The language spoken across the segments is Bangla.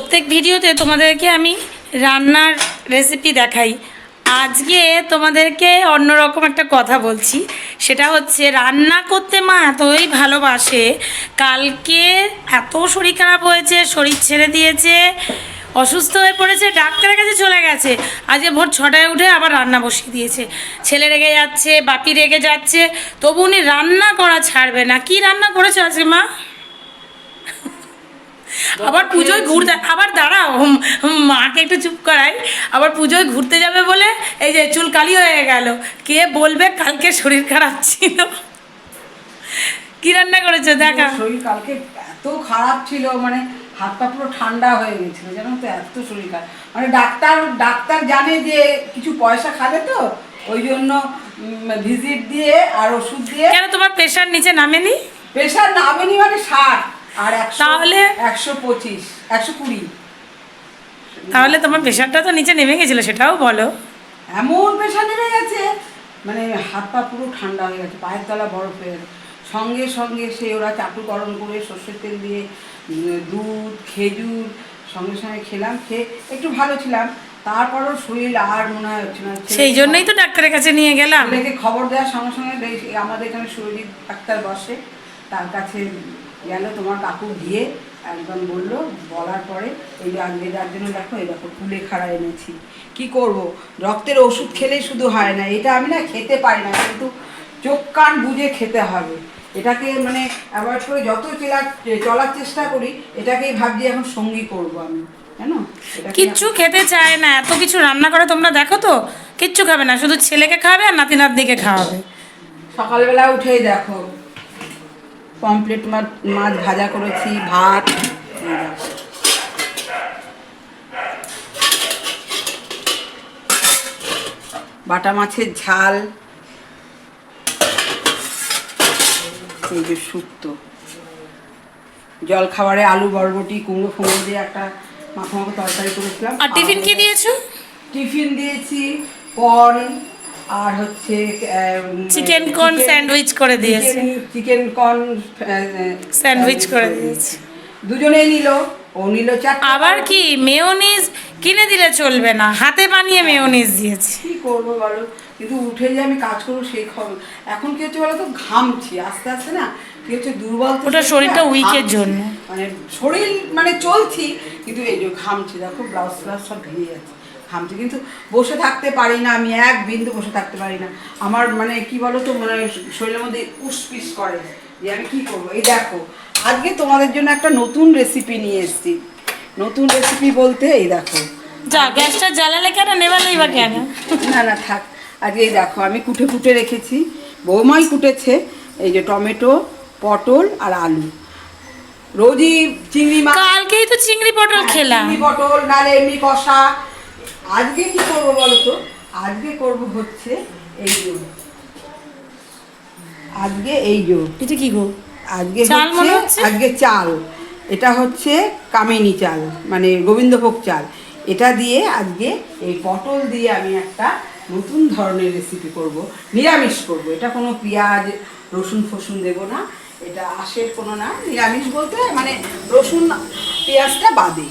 প্রত্যেক ভিডিওতে তোমাদেরকে আমি রান্নার রেসিপি দেখাই। আজকে তোমাদেরকে অন্যরকম একটা কথা বলছি। সেটা হচ্ছে রান্না করতে মা এতই ভালোবাসে। কালকে এত শরীর খারাপ হয়েছে, শরীর ছেড়ে দিয়েছে, অসুস্থ হয়ে পড়েছে, ডাক্তারের কাছে চলে গেছে। আজকে ভোর ছটায় উঠে আবার রান্না বসিয়ে দিয়েছে। ছেলে রেগে যাচ্ছে, বাপি রেগে যাচ্ছে, তবু উনি রান্না করা ছাড়বে না। কি রান্না করেছে আজকে মা? আবার পুজোয় ঘুরতে আবার দাঁড়াও মাকে একটু চুপ করাই। আবার পুজোয় ঘুরতে যাবে বলে এই যে চুল কালি হয়ে গেল। কে বলবে কালকে শরীর খারাপ ছিল? কি রান্না করেছ? দেখা। শরীর কালকে এত খারাপ ছিল মানে হাত পা পুরো ঠান্ডা হয়ে গেছিল জানো তো এত শরীর খারাপ। মানে ডাক্তার ডাক্তার জানে যে কিছু পয়সা খাবে তো ওই জন্য ভিজিট দিয়ে আর ওষুধ দিয়ে কেন তোমার প্রেশার নিচে নামেনি? প্রেশার নামেনি মানে ষাট। আর তাহলে- একশো পঁচিশ একশো কুড়ি। তাহলে তোমার প্রেশারটা তো নিচে নেমে গেছিল সেটাও বলো। এমন প্রেশার নেমে গেছে মানে হাত পা পুরো ঠান্ডা হয়ে গেছে পায়ের তলা বরফ হয়ে গেছে। সঙ্গে সঙ্গে সে ওরা চাটুকরণ করে সর্ষের তেল দিয়ে দুধ খেজুর সঙ্গে সঙ্গে খেলাম খেয়ে একটু ভালো ছিলাম। তারপরও শরীর আর মনে হয় হচ্ছে না। সেই জন্যই তো ডাক্তারের কাছে নিয়ে গেলাম। খবর দেওয়ার সঙ্গে সঙ্গে আমাদের এখানে শরীর ডাক্তার বসে তার কাছে গেল তোমার কাকু গিয়ে একদম বলল বলার পরে এই আজকে যার জন্য দেখো এই দেখো কুলে খাড়া এনেছি। কি করব? রক্তের ওষুধ খেলেই শুধু হয় না এটা আমি না খেতে পারি না কিন্তু চোখ কান বুঝে খেতে হবে। এটাকে মানে অ্যাভয়েড করে যত চলার চলার চেষ্টা করি এটাকেই ভাবছি এখন সঙ্গী করব আমি কিচ্ছু খেতে চায় না এত কিছু রান্না করে তোমরা দেখো তো কিচ্ছু খাবে না শুধু ছেলেকে খাবে আর নাতি নাতনিকে খাওয়াবে। সকালবেলা উঠেই দেখো পমপ্লেট মাছ মাছ ভাজা করেছি ভাত। বাটা মাছের ঝাল। এই যে শুক্তো। জল খাবারে আলু বরবটি কুমড়ো ফুমড়ো দিয়ে একটা মাখো মাখো তরকারি করেছিলাম। আর টিফিন কি দিয়েছ? টিফিন দিয়েছি কর্ন আর হচ্ছে চিকেন কর্ন স্যান্ডউইচ করে দিয়েছে। চিকেন কর্ন স্যান্ডউইচ করে দিয়েছে। দুজনেই নিল ও নিল চারটে। আবার কি মেয়োনিজ কিনে দিলে চলবে না হাতে বানিয়ে মেয়োনিজ দিয়েছে। কি করব বলো? কিন্তু উঠে যে আমি কাজ করব সেই খবর। এখন কি হচ্ছে বলো তো ঘামছি আস্তে আস্তে না কি হচ্ছে দুর্বল ওটা শরীরটা, উইকের জন্য। মানে শরীর মানে চলছি কিন্তু এই যে ঘামছি দেখো ব্লাউজ ফ্লাউজ সব ভেঙে যাচ্ছে। ঘামছি কিন্তু বসে থাকতে পারি না আমি এক বিন্দু বসে থাকতে পারি না। আমার মানে কি বলো তো মানে শরীরের মধ্যে উসপিস করে যে আমি কি করব? এই দেখো আজকে তোমাদের জন্য একটা নতুন রেসিপি নিয়ে এসেছি। নতুন রেসিপি বলতে এই দেখো। যা গ্যাসটা জ্বালালে কেন? নেবালেই বা কেন? না না থাক। আজকে এই দেখো আমি কুটে কুটে রেখেছি। বৌমাই কুটেছে এই যে টমেটো পটল আর আলু। রোজই চিংড়ি মাছ কালকেই তো চিংড়ি পটল খেলাম। চিংড়ি পটল নালে এমনি কষা আজকে কি করব বলো তো আজকে করব হচ্ছে এই যে। আজকে এই যে। এটা কি গো? আজকে চাল মনে হচ্ছে? হচ্ছে? আজকে চাল। এটা হচ্ছে কামিনী চাল মানে গোবিন্দভোগ চাল। এটা দিয়ে আজকে এই পটল দিয়ে আমি একটা নতুন ধরনের রেসিপি করব নিরামিষ করব। এটা কোনো পেঁয়াজ রসুন ফসুন দেব না। এটা আশের কোনো না নিরামিষ বলতে মানে রসুন পেঁয়াজটা বাদে।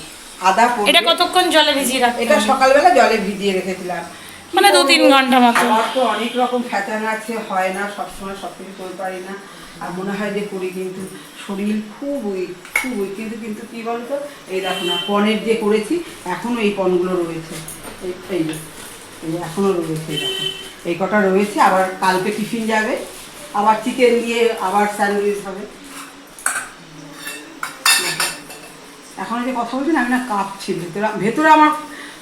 আদা। এটা কতক্ষণ জলে ভিজিয়ে রাখতে এটা সকালবেলা জলে ভিজিয়ে রেখেছিলাম। মানে দু তিন ঘণ্টা মতো। আমার তো অনেক রকম ফ্যাটান আছে হয় না সবসময় সব কিছু করতে পারি না। আর মনে হয় যে করি কিন্তু শরীর খুব উইক খুব উইক। কিন্তু কিন্তু কি বলতো? এই দেখো না পনেরো যে করেছি এখনও এই পনগুলো রয়েছে। এই এই যে, এই যে এখনও রয়েছে দেখো। এই কটা রয়েছে আবার কালকে টিফিন যাবে। আবার চিকেন দিয়ে আবার স্যান্ডউইচ হবে। এখন যে কথা বলছি না আমি না কাঁপছি ভেতরে ভেতরে আমার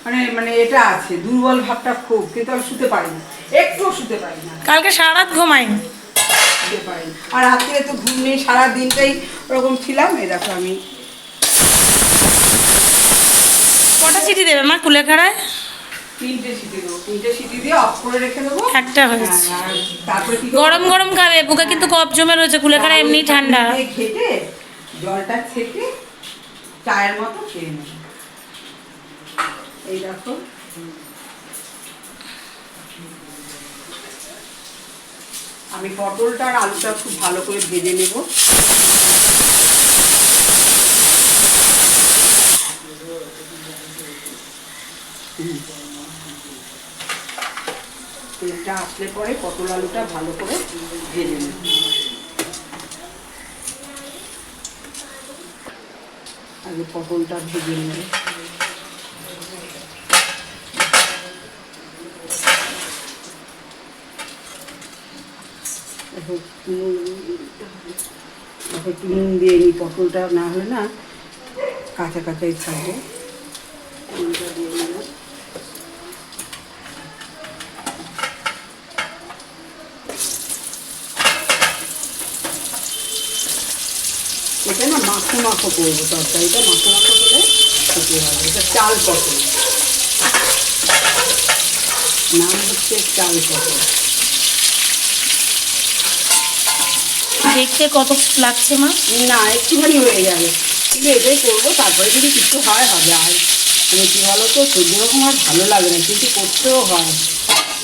মানে মানে এটা আছে দুর্বল ভাবটা খুব কিন্তু আমি শুতে পারি না একটুও শুতে পারি না কালকে সারা রাত ঘুমাইনি। শুতে পারি আর রাত্রে তো ঘুম নেই সারা দিনটাই ওরকম ছিলাম এই দেখো আমি। কটা সিটি দেবে মা কুলেখাড়ায়? তিনটে সিটি দেবো তিনটে সিটি দিয়ে অফ করে রেখে দেবো। একটা হয়েছে হ্যাঁ, তারপরে গরম গরম খাবে বুকে কিন্তু কফ জমে রয়েছে কুলেখাড়া এমনি ঠান্ডা। ঘেটে জলটা ছেঁকে চায়ের মতো খেয়ে নেব এই দেখো। আমি পটলটা আর আলুটা খুব ভালো করে ভেজে নেব। তেলটা আসলে পরে পটল আলুটা ভালো করে ভেজে নেব। আগে পটলটা ভেজে নেব। নুন দিয়ে নিই পটলটা না হলে না কাঁচা কাঁচাই থাকবে। নুনটা দিয়ে মাখো মাখো করব তরকারিটা মাখো মাখো করে খেতে হবে। এটা চাল পটল। নাম হচ্ছে চাল পটল। দেখতে কত লাগছে মা? না একটুখানি হয়ে যাবে কিন্তু এটাই করব তারপরে যদি কিছু হয় হবে। আর মানে কী বলো তো সহ্য রকম আর ভালো লাগে না কিন্তু করতেও হয়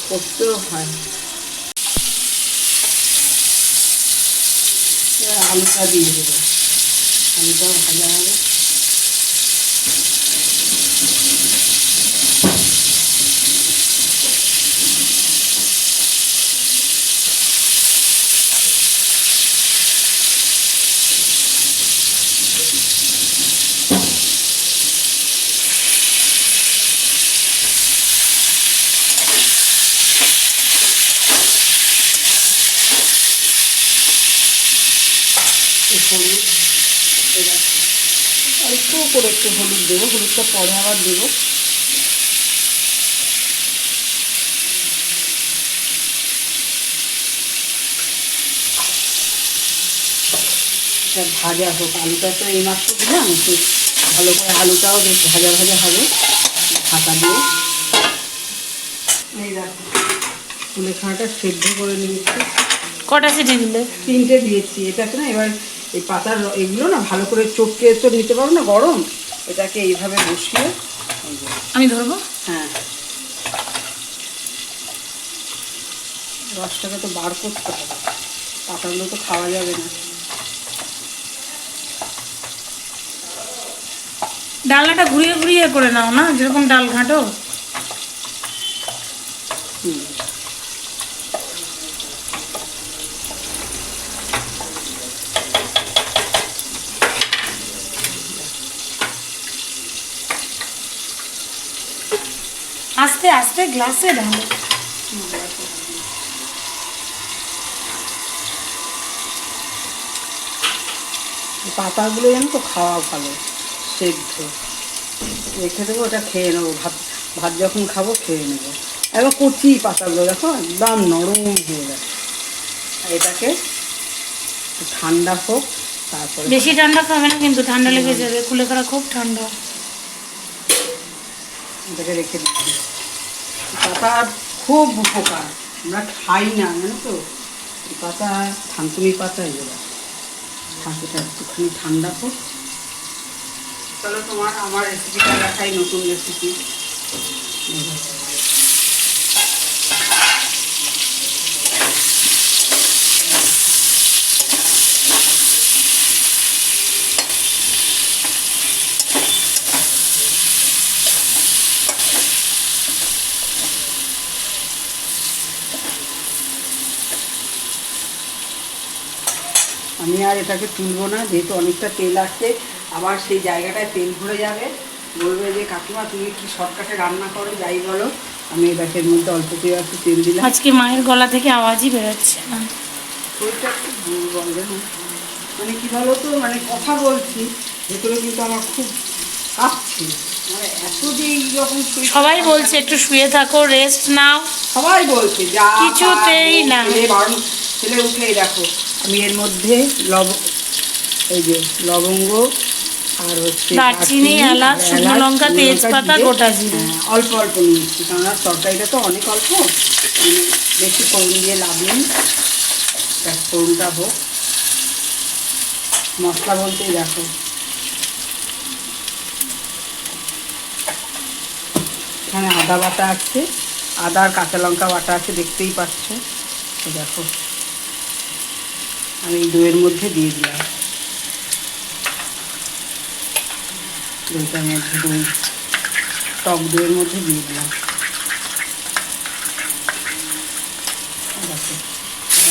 করতেও হয়। আলুটা দিয়ে দেবো। আলুটাও ভাজা হবে একটু হলুদ এবার অল্প করে একটু হলুদ দেবো হলুদটা পরে আবার দেবো। ভাজা হোক আলুটা তো এই মাত্র দিলাম একটু ভালো করে আলুটাও বেশ ভাজা ভাজা হবে ঢাকা দিয়ে। এই দেখো কুলেখাড়াটা সেদ্ধ করে নিয়েছি। কটা সিটি দিলে? তিনটে দিয়েছি এটাকে না এবার এই পাতার এগুলো না ভালো করে চটকে তো নিতে পারো না গরম। এটাকে এইভাবে বসিয়ে আমি ধরবো? হ্যাঁ। রসটাকে তো বার করতে হবে। পাতাগুলো তো খাওয়া যাবে না। ডালনাটা ঘুরিয়ে ঘুরিয়ে করে নাও না যেরকম ডাল ঘাঁটো। হুম। আস্তে গ্লাসে ঢালো পাতাগুলো যেন তো খাওয়া ভালো সেদ্ধ। রেখে দেবো ওটা খেয়ে নেব। ভাত ভাত যখন খাব খেয়ে নেব। একবার কচি পাতাগুলো দেখো একদম নরম হয়ে গেছে। এটাকে ঠান্ডা হোক তারপরে বেশি ঠান্ডা খাবে না কিন্তু ঠান্ডা লেগে যাবে। কুলেখাড়া খুব ঠান্ডা। এটাকে রেখে দিচ্ছি। পাতা খুব উপকার। আমরা খাই না, জানো তো? পাতা থানকুনি পাতা এগুলো থাকুটা একটুখানি ঠান্ডা হোক। চলো তোমার আমার রেসিপিটা দেখাই, নতুন রেসিপি আমি আর এটাকে তুলবো না যেহেতু অনেকটা তেল আসছে আবার সেই জায়গাটায় তেল ভরে যাবে। বলবে যে কাকিমা তুমি কি শর্টকাটে রান্না করো? যাই বলো। আমি এটাকে এর মধ্যে অল্প করে একটু তেল দিলাম। আজকে মায়ের গলা থেকে আওয়াজই বেরোচ্ছে না। শরীরটা মানে কি বলো তো মানে কথা বলছি ভেতরে কিন্তু আমার খুব কাঁপছে। মানে এত যে এইরকম সবাই বলছে একটু শুয়ে থাকো রেস্ট নাও। সবাই বলছে যা কিছুতেই না। বারণ ছেলে উঠেই দেখো। আমি এর মধ্যে লব এই যে লবঙ্গ আর হচ্ছে দারচিনি, এলাচ, শুকনো লঙ্কা, তেজপাতা, গোটা জিরে। হ্যাঁ, অল্প অল্প নিয়েছি কেননা তরকারিটা তো অনেক অল্প। আমি বেশি ফোড়ন দিয়ে লাভ নেই। ফোড়নটা হোক। মশলা বলতেই দেখো। এখানে আদা বাটা আছে। আদা আর কাঁচা লঙ্কা বাটা আছে দেখতেই পাচ্ছ। দেখো। আমি দইয়ের মধ্যে দিয়ে দিলাম। দইটার মধ্যে দই, টক দইয়ের মধ্যে দিয়ে দিলাম।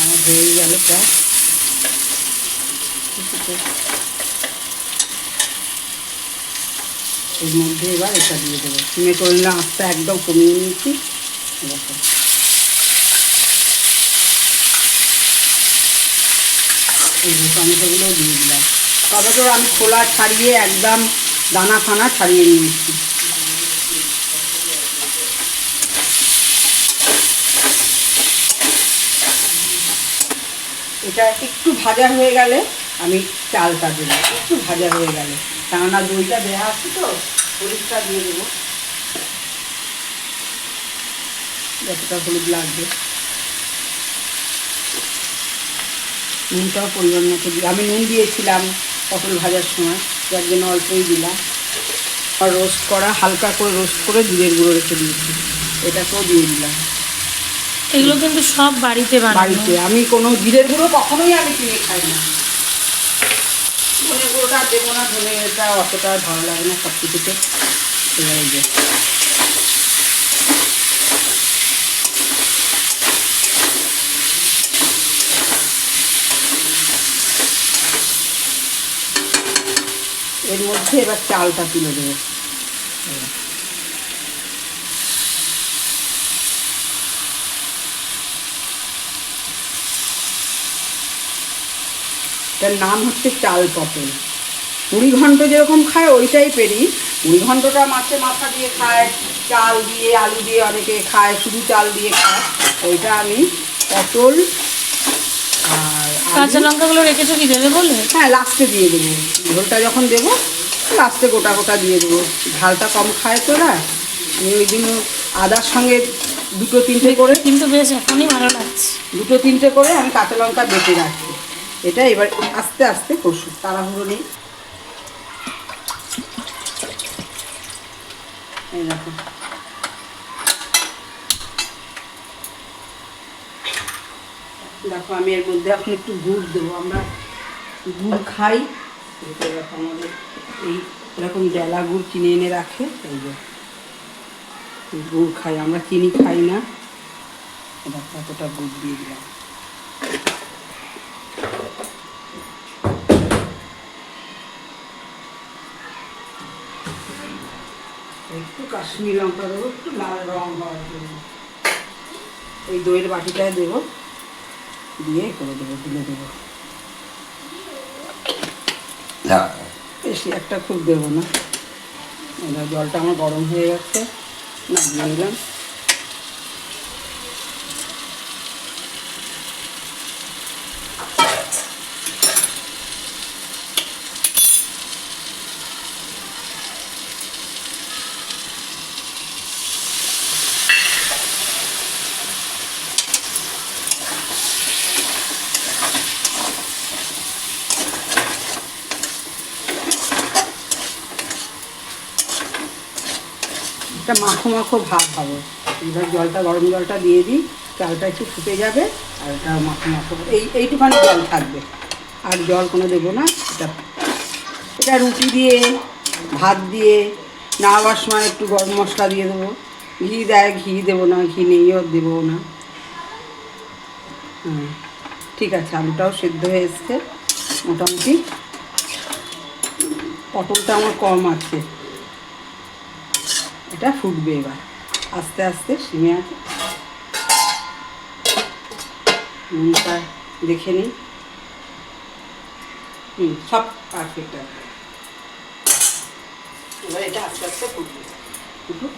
আমার হয়ে গেল এর মধ্যে এবার এটা দিয়ে দেবো। সিমে করলে আস্তে একদম কমিয়ে নিয়েছি। এই যে টমেটোগুলো দিয়ে দিলাম। টমেটো আমি খোলা ছাড়িয়ে একদম দানা ফানা ছাড়িয়ে নিয়েছি। এটা একটু ভাজা হয়ে গেলে আমি চালটা দেবো। একটু ভাজা হয়ে গেলে। কেননা দইটা দেওয়া আছে তো হলুদটা দিয়ে দেবো। যতটা হলুদ লাগবে। নুনটাও পরিমাণ মতো দিই। আমি নুন দিয়েছিলাম পটল ভাজার সময় যার জন্য অল্পই দিলাম। আর রোস্ট করা হালকা করে রোস্ট করে জিরের গুঁড়ো রেখে দিয়েছি। এটাকেও দিয়ে দিলাম। এগুলো কিন্তু সব বাড়িতে বাড়িতে। আমি কোনো জিরের গুঁড়ো কখনোই আমি কিনে খাই না। ধনে গুঁড়োটা দেবো না ধনে এটা অতটা ভালো লাগে না সব কিছুতে এর মধ্যে এবার চালটা তুলে দেবো। তার নাম হচ্ছে চাল পটল। মুড়ি ঘন্ট যেরকম খায় ওই টাইপেরই মুড়ি ঘন্টটা মাছে মাথা দিয়ে খায়, চাল দিয়ে, আলু দিয়ে অনেকে খায়, শুধু চাল দিয়ে খায়। ওইটা আমি পটল কাঁচা লঙ্কাগুলো রেখেছো কি দেবে বলে? হ্যাঁ লাস্টে দিয়ে দেবো। ঝোলটা যখন দেবো লাস্টে গোটা গোটা দিয়ে দেবো। ঝালটা কম খায় তো না। আমি ওই জন্য আদার সঙ্গে দুটো তিনটে করে কিন্তু বেশ এখনই ভালো লাগছে। দুটো তিনটে করে আমি কাঁচা লঙ্কা বেটে রাখি এটা এবার আস্তে আস্তে কষু তাড়াহুড়ো নেই। এই দেখো। দেখো, আমি এর মধ্যে এখন একটু গুড় দেবো। আমরা গুড় খাই। দেখো আমাদের এই এরকম ডেলা গুড় কিনে এনে রাখে। এই যে গুড় খাই। আমরা চিনি খাই না। দেখো এতটা গুড় দিয়ে দিলাম। একটু কাশ্মীর লঙ্কা দেবো, একটু লাল রং হওয়ার জন্য। এই দইয়ের বাটিটায় দেবো। দিয়ে করে দেবো তুলে দেবো। বেশি একটা খুব দেবো না। জলটা আমার গরম হয়ে যাচ্ছে নামিয়ে নিলাম। একটা মাখো মাখো ভাব হবে এবার জলটা, গরম জলটা দিয়ে দিই, চালটা একটু ফুটে যাবে, আর এটা মাখো মাখো এই, এইটুখানি জল থাকবে। আর জল কোনো দেবো না, এটা এটা রুটি দিয়ে, ভাত দিয়ে নামাবার সময় একটু গরম মশলা দিয়ে দেবো। ঘি দেয়, ঘি দেবো না, ঘি নেইও দেবো না। হ্যাঁ ঠিক আছে, আলুটাও সেদ্ধ হয়ে এসছে, মোটামুটি। পটলটা আমার কম আছে। এটা ফুটবে এবার। আস্তে আস্তে সিমে আছে। নুনটা দেখে নিই। হুম সব পারফেক্ট আছে। এবার এটা আস্তে আস্তে ফুটবে। ফুটুক।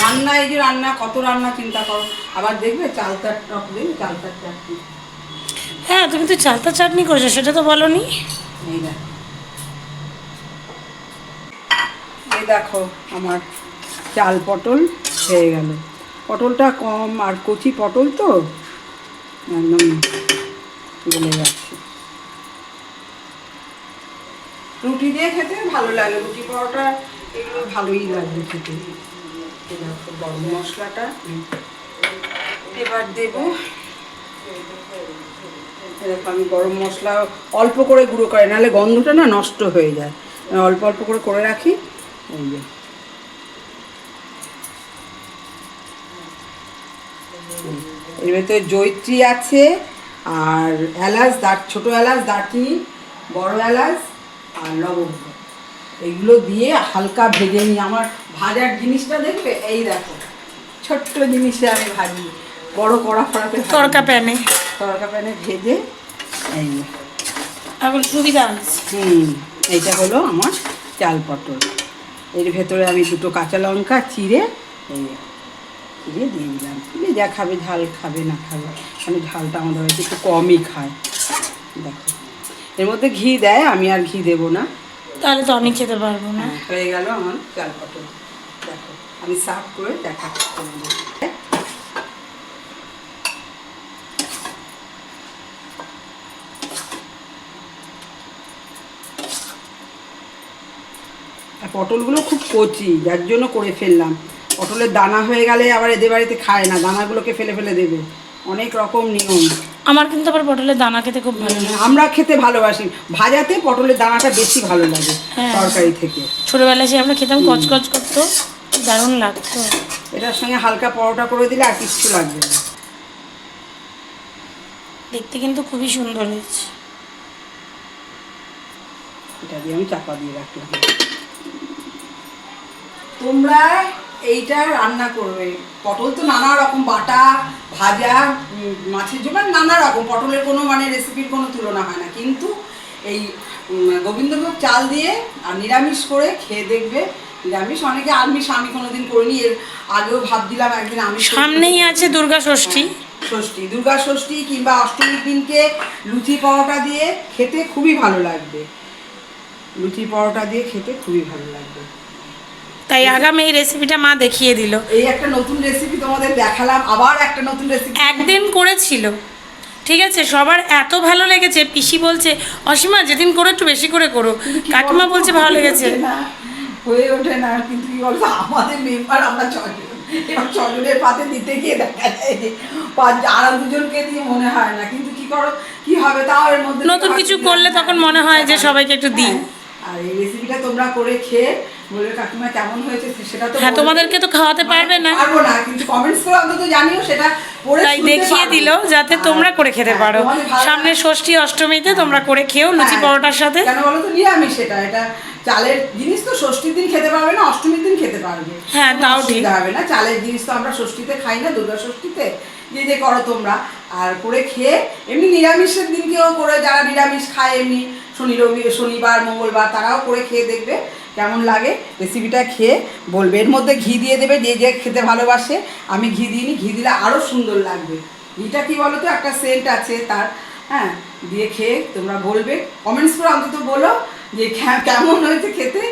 রান্না এই যে রান্না কত রান্না চিন্তা করো। আবার দেখবে চালতার টক দেবে চালতার চাটনি। হ্যাঁ তুমি তো চালতা চাটনি করেছ সেটা তো এই দেখো। এই দেখো আমার চাল পটল হয়ে গেল। পটলটা কম আর কচি পটল তো একদম গলে যাচ্ছে। রুটি দিয়ে খেতে ভালো লাগে, রুটি পরোটা এগুলো ভালোই লাগবে খেতে। গরম মশলাটা। এবার দেবো। দেখো আমি গরম মশলা অল্প করে গুঁড়ো করে, নাহলে গন্ধটা না নষ্ট হয়ে যায়। অল্প অল্প করে করে রাখি। এই যে। এর ভেতরে জৈত্রী আছে আর এলাচ দার ছোটো এলাচ দারচিনি বড় এলাচ আর লবঙ্গ। এগুলো দিয়ে হালকা ভেজে নিই। আমার ভাজার জিনিসটা দেখবে? এই দেখো। ছোট্ট জিনিসে আমি ভাজি। বড় কড়া ফড়াতে তরকা প্যানে। তড়কা প্যানে ভেজে এই। এখন সুবিধা হুম এইটা হলো আমার চাল পটল। এর ভেতরে আমি দুটো কাঁচা লঙ্কা চিড়ে চিড়ে দিয়ে দিলাম। চিড়ে যা খাবে ঝাল খাবে না খাবে মানে ঝালটা আমাদের বাড়িতে একটু কমই খায়। দেখো। এর মধ্যে ঘি দেয় আমি আর ঘি দেবো না। তাহলে তো আমি খেতে পারব না। হ্যাঁ, হয়ে গেল আমার চাল পটল। দেখো আমি সাফ করে দেখাচ্ছি পটলগুলো খুব কচি যার জন্য করে ফেললাম। পটলের দানা হয়ে গেলে আবার এদের বাড়িতে খায় না দানাগুলোকে ফেলে ফেলে দেবে। অনেক রকম নিয়ম। আমার কিন্তু আবার পটলের দানা খেতে খুব ভালো লাগে। আমরা খেতে ভালোবাসি। ভাজাতে পটলের দানাটা বেশি ভালো লাগে হ্যাঁ। তরকারি থেকে। ছোটবেলায় সে আমরা খেতাম কচকচ করতো দারুণ লাগতো। এটার সঙ্গে হালকা পরোটা করে দিলে আর কিচ্ছু লাগবে না। দেখতে কিন্তু খুবই সুন্দর হয়েছে। এটা দিয়ে আমি চাপা দিয়ে রাখলাম। তোমরা এইটা রান্না করবে। পটল তো নানা রকম বাটা ভাজা মাছের জন্য নানা রকম। পটলের কোনো মানে রেসিপির কোনো তুলনা হয় না। কিন্তু এই গোবিন্দভোগ চাল দিয়ে আর নিরামিষ করে খেয়ে দেখবে। নিরামিষ অনেকে আমিষ আমি কোনোদিন করিনি। এর আগেও ভাবছিলাম একদিন আমি সামনেই আছে দুর্গা ষষ্ঠী। ষষ্ঠী। দুর্গা ষষ্ঠী কিংবা অষ্টমীর দিনকে লুচি পরোটা দিয়ে খেতে খুবই ভালো লাগবে। লুচি পরোটা দিয়ে খেতে খুবই ভালো লাগবে। তাই আগামী এই রেসিপিটা মা দেখিয়ে দিল। এই একটা নতুন রেসিপি তোমাদের দেখালাম আবার একটা নতুন রেসিপি একদিন করেছিল। ঠিক আছে সবার এত ভালো লেগেছে পিসি বলছে অসীমা যেদিন করো একটু বেশি করে করো। কাকিমা বলছে ভালো লেগেছে। হয়ে ওঠে না কিন্তু কি বলতো আমাদের মেম্বার আমরা ছজন এবার ছজনের পাতে দিতে গিয়ে দেখা যায় পাঁচ আর দুজনকে দিয়ে মনে হয় না কিন্তু কি করো কি হবে তাও এর মধ্যে নতুন কিছু করলে তখন মনে হয় যে সবাইকে একটু দিই। হ্যাঁ, আর এই রেসিপিটা তোমরা করে খেয়ে বলবে কাকিমা কেমন হয়েছে? সেটা তো হ্যাঁ তোমাদেরকে তো খাওয়াতে পারবে না। পারব না কিন্তু কমেন্টস করে অন্তত জানিও সেটা তাই দেখিয়ে দিল যাতে তোমরা করে খেতে হ্যাঁ, পারো। সামনে ষষ্ঠী অষ্টমীতে তোমরা করে খেও লুচি হ্যাঁ, পরোটার সাথে। কেন বলো তো নিরামিষ সেটা এটা চালের জিনিস তো ষষ্ঠীর দিন খেতে পারবে না অষ্টমীর দিন খেতে পারবে। হ্যাঁ, তাও ঠিক। হবে না চালের জিনিস তো আমরা ষষ্ঠীতে খাই না দুর্গা ষষ্ঠীতে। যে করো তোমরা। আর করে খেয়ে এমনি নিরামিষের দিনকেও করে যারা নিরামিষ খায় এমনি শনি রবি, শনিবার, মঙ্গলবার, তারাও করে খেয়ে দেখবে কেমন লাগে। রেসিপিটা খেয়ে বলবে। এর মধ্যে ঘি দিয়ে দেবে, যে যে খেতে ভালোবাসে। আমি ঘি দিইনি, ঘি দিলে আরও সুন্দর লাগবে। ঘিটা কি বলো তো একটা সেন্ট আছে তার। হ্যাঁ দিয়ে খেয়ে তোমরা বলবে। কমেন্টস করে অন্তত বলো যে কেমন হয়েছে খেতে।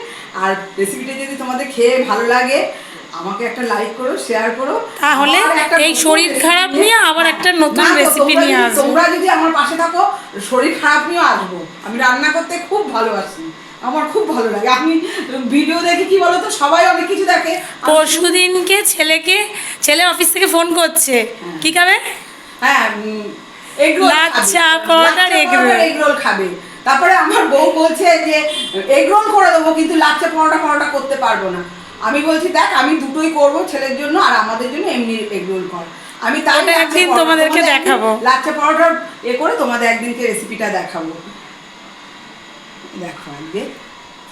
আর রেসিপিটা যদি তোমাদের খেয়ে ভালো লাগে আমাকে একটা লাইক করো শেয়ার করো। তাহলে এই শরীর খারাপ নিয়ে আবার একটা নতুন তোমরা নিয়ে আসব। তোমরা যদি আমার পাশে থাকো শরীর খারাপ নিয়েও আসব। আমি রান্না করতে খুব ভালোবাসি। আমার খুব ভালো লাগে। আমি ভিডিও দেখি কি বলো তো সবাই অনেক কিছু দেখে। আমি- পরশু দিনকে ছেলেকে ছেলে অফিস থেকে ফোন করছে। কি খাবে? হ্যাঁ এগ রোল লাচ্ছা পরোটার এগ রোল খাবে। তারপরে আমার বউ বলছে যে এগ রোল করে দেবো কিন্তু লাচ্চা পরোটা পরোটা করতে পারব না। আমি বলছি দেখ আমি দুটোই করব ছেলের জন্য আর আমাদের জন্য এমনি এগ রোল কর। আমি তাহলে একদিন তোমাদেরকে দেখাবো। লাচ্চা পরোটার এ করে তোমাদের একদিনকে রেসিপিটা দেখাবো। দেখো আজকে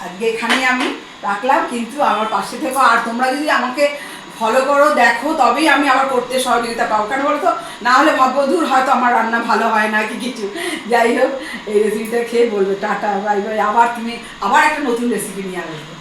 আজকে এখানেই আমি রাখলাম কিন্তু আমার পাশে থেকে। আর তোমরা যদি আমাকে ফলো করো দেখো তবেই আমি আবার করতে সহযোগিতা পাবো। কেন বলো তো না হলে মধ্যদূর হয়তো আমার রান্না ভালো হয় না কি কিছু। যাই হোক এই রেসিপিটা খেয়ে বলবে টাটা বাই বাই। আবার তুমি আবার একটা নতুন রেসিপি নিয়ে আসবে।